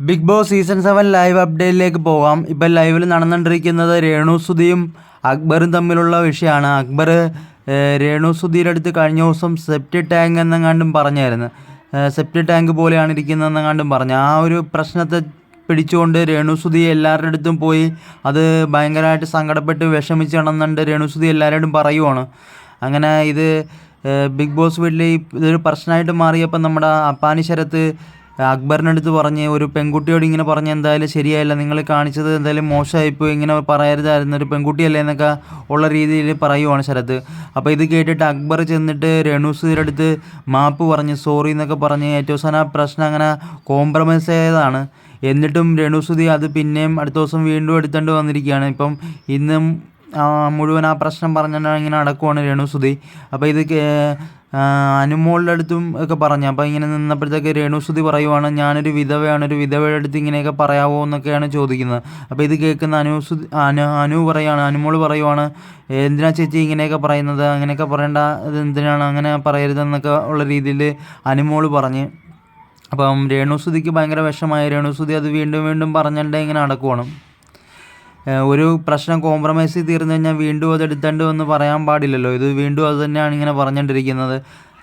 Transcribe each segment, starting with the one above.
Bigg Boss season seven live അപ്ഡേറ്റിലേക്ക് പോകാം. ഇപ്പം ലൈവിൽ നടന്നുകൊണ്ടിരിക്കുന്നത് രേണു സുധിയും അക്ബറും തമ്മിലുള്ള വിഷയമാണ്. അക്ബർ ഏഹ്, രേണു സുധിയുടെ അടുത്ത് കഴിഞ്ഞ ദിവസം സെപ്റ്റി ടാങ്ക് എന്നെങ്ങാണ്ടും പറഞ്ഞായിരുന്നു. സെപ്റ്റി ടാങ്ക് പോലെയാണ് ഇരിക്കുന്നതെന്നെങ്ങാണ്ടും പറഞ്ഞു. ആ ഒരു പ്രശ്നത്തെ പിടിച്ചുകൊണ്ട് രേണുസുതി എല്ലാവരുടെ അടുത്തും പോയി അത് ഭയങ്കരമായിട്ട് സങ്കടപ്പെട്ട് വിഷമിച്ച് കിടന്നുണ്ട് രേണുസുതി എല്ലാവരോടും പറയുവാണ്. അങ്ങനെ ഇത് ബിഗ് ബോസ് വീട്ടിൽ ഇതൊരു പ്രശ്നമായിട്ട് മാറിയപ്പോൾ നമ്മുടെ അപ്പാനി ശരത്ത് അക്ബറിന്റെ അടുത്ത് പറഞ്ഞ് ഒരു പെൺകുട്ടിയോട് ഇങ്ങനെ പറഞ്ഞ് എന്തായാലും ശരിയായില്ല. നിങ്ങൾ കാണിച്ചത് എന്തായാലും മോശമായിപ്പോയി. ഇങ്ങനെ പറയരുതായിരുന്നു ഒരു പെൺകുട്ടിയല്ലേ എന്നൊക്കെ ഉള്ള രീതിയിൽ പറയുവാണ് ശരത്. അപ്പോൾ ഇത് കേട്ടിട്ട് അക്ബർ ചെന്നിട്ട് രേണുസുതിയുടെ അടുത്ത് മാപ്പ് പറഞ്ഞ് സോറി എന്നൊക്കെ പറഞ്ഞ് ഏറ്റവും അവസാനം ആ പ്രശ്നം അങ്ങനെ കോംപ്രമൈസ് ചെയ്തതാണ് എന്നിട്ടും രേണുസുതി അത് പിന്നെയും അടുത്ത ദിവസം വീണ്ടും എടുത്തുകൊണ്ട് വന്നിരിക്കുകയാണ്. ഇപ്പം ഇന്നും മുഴുവൻ ആ പ്രശ്നം പറഞ്ഞാൽ ഇങ്ങനെ നടക്കുവാണ് രേണുസുതി. അപ്പോൾ ഇത് അനുമോളുടെ അടുത്തും ഒക്കെ പറഞ്ഞു. അപ്പോൾ ഇങ്ങനെ നിന്നപ്പോഴത്തേക്ക് രേണുസുതി പറയുവാണ് ഞാനൊരു വിധവയാണ് ഒരു വിധവയുടെ അടുത്ത് ഇങ്ങനെയൊക്കെ പറയാവോ എന്നൊക്കെയാണ് ചോദിക്കുന്നത്. അപ്പോൾ ഇത് കേൾക്കുന്ന അനുസുതി അനു അനു പറയുകയാണ് അനുമോൾ പറയുവാണ് എന്തിനാ ചേച്ചി ഇങ്ങനെയൊക്കെ പറയുന്നത്? അങ്ങനെയൊക്കെ പറയേണ്ട ഇത് എന്തിനാണ് അങ്ങനെ പറയരുതെന്നൊക്കെ ഉള്ള രീതിയിൽ അനുമോൾ പറഞ്ഞ്. അപ്പം രേണുസുതിക്ക് ഭയങ്കര വിഷമായി രേണുസുതി അത് വീണ്ടും വീണ്ടും പറഞ്ഞിട്ടുണ്ടെങ്കിൽ ഇങ്ങനെ നടക്കുവാണ്. ഒരു പ്രശ്നം കോംപ്രമൈസ് ചെയ്ത് തീർന്നു കഴിഞ്ഞാൽ വീണ്ടും അത് എടുത്തേണ്ടി വന്ന് പറയാൻ പാടില്ലല്ലോ. ഇത് വീണ്ടും അത് തന്നെയാണ് ഇങ്ങനെ പറഞ്ഞുകൊണ്ടിരിക്കുന്നത്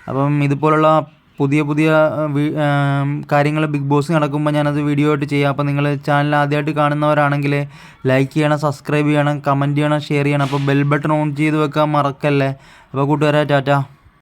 അപ്പം ഇതുപോലുള്ള പുതിയ പുതിയ കാര്യങ്ങൾ ബിഗ് ബോസ് നടക്കുമ്പോൾ ഞാനത് വീഡിയോ ആയിട്ട് ചെയ്യാം. അപ്പോൾ നിങ്ങൾ ചാനൽ ആദ്യമായിട്ട് കാണുന്നവരാണെങ്കിൽ ലൈക്ക് ചെയ്യണം സബ്സ്ക്രൈബ് ചെയ്യണം കമന്റ് ചെയ്യണം ഷെയർ ചെയ്യണം. അപ്പോൾ ബെൽ ബട്ടൺ ഓൺ ചെയ്ത് വെക്കാൻ മറക്കല്ലേ. അപ്പോൾ കൂട്ടുകാരെ ടാറ്റ.